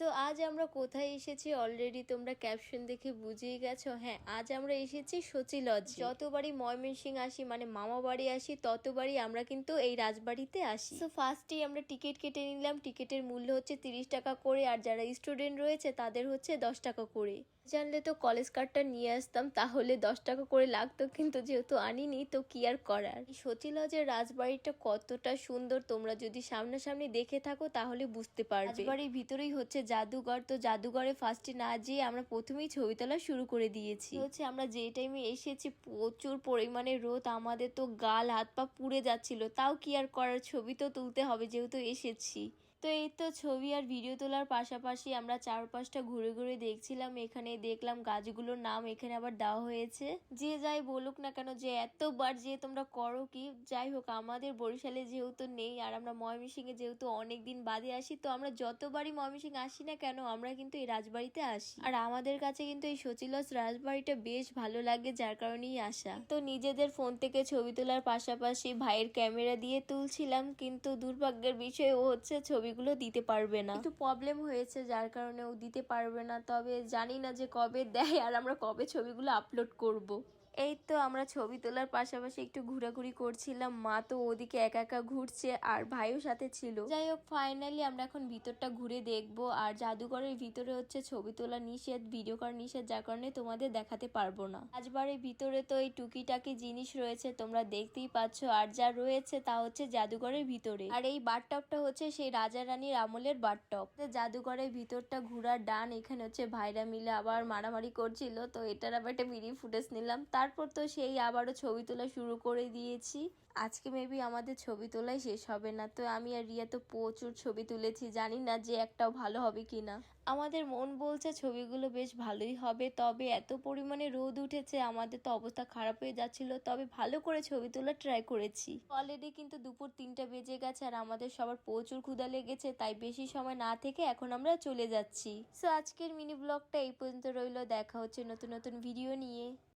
So আজ আমরা কোথায় এসেছি? অলরেডি তোমরা ক্যাপশন দেখে বুঝেই গেছো। হ্যাঁ আজ আমরা এসেছি সচি লজ যতবারই ময়মনসিং আসি মানে মামা বাড়ি আসি, ততবারই আমরা কিন্তু এই রাজবাড়িতে আসি। তো ফার্স্টেই আমরা টিকিট কেটে নিলাম। টিকিটের মূল্য হচ্ছে তিরিশ টাকা করে, আর যারা স্টুডেন্ট রয়েছে, তাদের হচ্ছে দশ টাকা করে। জানলে তো কলেজ কার্ডটা নিয়ে আসতাম, তাহলে দশ টাকা করে লাগতো, কিন্তু যেহেতু আনিনি, তো কি আর করার? এই সচি লজের রাজবাড়িটা কতটা সুন্দর, তোমরা যদি সামনাসামনি দেখে থাকো, তাহলে বুঝতে পারবে। রাজবাড়ির ভিতরেই হচ্ছে জাদুঘর, তো জাদুঘরে ফার্স্টে না যেয়ে আমরা প্রথমেই ছবি তোলা শুরু করে দিয়েছি। হচ্ছে আমরা যে টাইমে এসেছি, প্রচুর পরিমাণে রোদ, আমাদের তো গাল, হাত পা পুড়ে যাচ্ছিল। তাও কি আর করার? ছবি তো তুলতে হবে, যেহেতু এসেছি। তো এই তো ছবি আর ভিডিও তোলার পাশাপাশি আমরা চারপাশটা ঘুরে ঘুরে দেখছিলাম এখানে দেখলাম গাছগুলোর নাম, এখানে আবার দেওয়া হয়েছে। যে যাই বলুক না কেন, যে এতবার যে তোমরা করো কি, যাই হোক, আমাদের বরিশালে যেহেতু নেই আর আমরা ময়মনসিংহে যেহেতু অনেক দিন বাদে আসি, তো আমরা যতবারই ময়মনসিং আসি না কেন, আমরা কিন্তু এই রাজবাড়িতে আসি। আর আমাদের কাছে কিন্তু এই সচিলস রাজবাড়িটা বেশ ভালো লাগে, যার কারণেই আসা। তো নিজেদের ফোন থেকে ছবি তোলার পাশাপাশি ভাইয়ের ক্যামেরা দিয়ে তুলছিলাম, কিন্তু দুর্ভাগ্যের বিষয় ও হচ্ছে ছবিগুলো দিতে পারবে না একটু প্রবলেম হয়েছে, যার কারণে ও দিতে পারবে না তবে জানি না যে কবে দেয় আর আমরা কবে ছবিগুলো আপলোড করব। এই তো আমরা ছবি তোলার পাশাপাশি একটু ঘোরাঘুরি করছিলাম। মা তো ওদিকে একা একা ঘুরছে আর ভাইও সাথে ছিল। যাই হোক ফাইনালি আমরা এখন ভিতরটা ঘুরে দেখব। আর জাদুঘরের ভিতরে হচ্ছে ছবি তোলা নিষেধ ভিডিও করা নিষেধ, যার কারণে তোমাদের দেখাতে পারব না। আজবারের ভিতরে তো এই টুকিটাকি জিনিস রয়েছে, তোমরা দেখতেই পাচ্ছ। আর যা রয়েছে তা হচ্ছে জাদুঘরের ভিতরে। আর এই বারটপটা হচ্ছে সেই রাজা রানীর আমলের বারটপ জাদুঘরের ভিতরটা ঘুরার ডান, এখানে হচ্ছে ভাইরা মিলে আবার মারামারি করছিল। তো এটার আবার একটা ভিডিও ফুটেজ নিলাম। তারপর তো সেই আবারও ছবি তোলা শুরু করে দিয়েছি। আজকে মেবি আমাদের ছবি তোলাই শেষ হবে না। তো আমি আর রিয়া তো প্রচুর ছবি তুলেছি, জানি না যে একটাও ভালো হবে কিনা। আমাদের মন বলছে ছবিগুলো বেশ ভালোই হবে, তবে এত পরিমাণে রোদ উঠেছে, আমাদের তো অবস্থা খারাপ হয়ে যাচ্ছিল, তবে ভালো করে ছবি তোলা ট্রাই করেছি। অলরেডি কিন্তু দুপুর তিনটা বেজে গেছে আর আমাদের সবার প্রচুর ক্ষুধা লেগেছে, তাই বেশি সময় না থেকে এখন আমরা চলে যাচ্ছি। সো আজকের মিনি ব্লগটা এই পর্যন্ত রইল, দেখা হচ্ছে নতুন নতুন ভিডিও নিয়ে।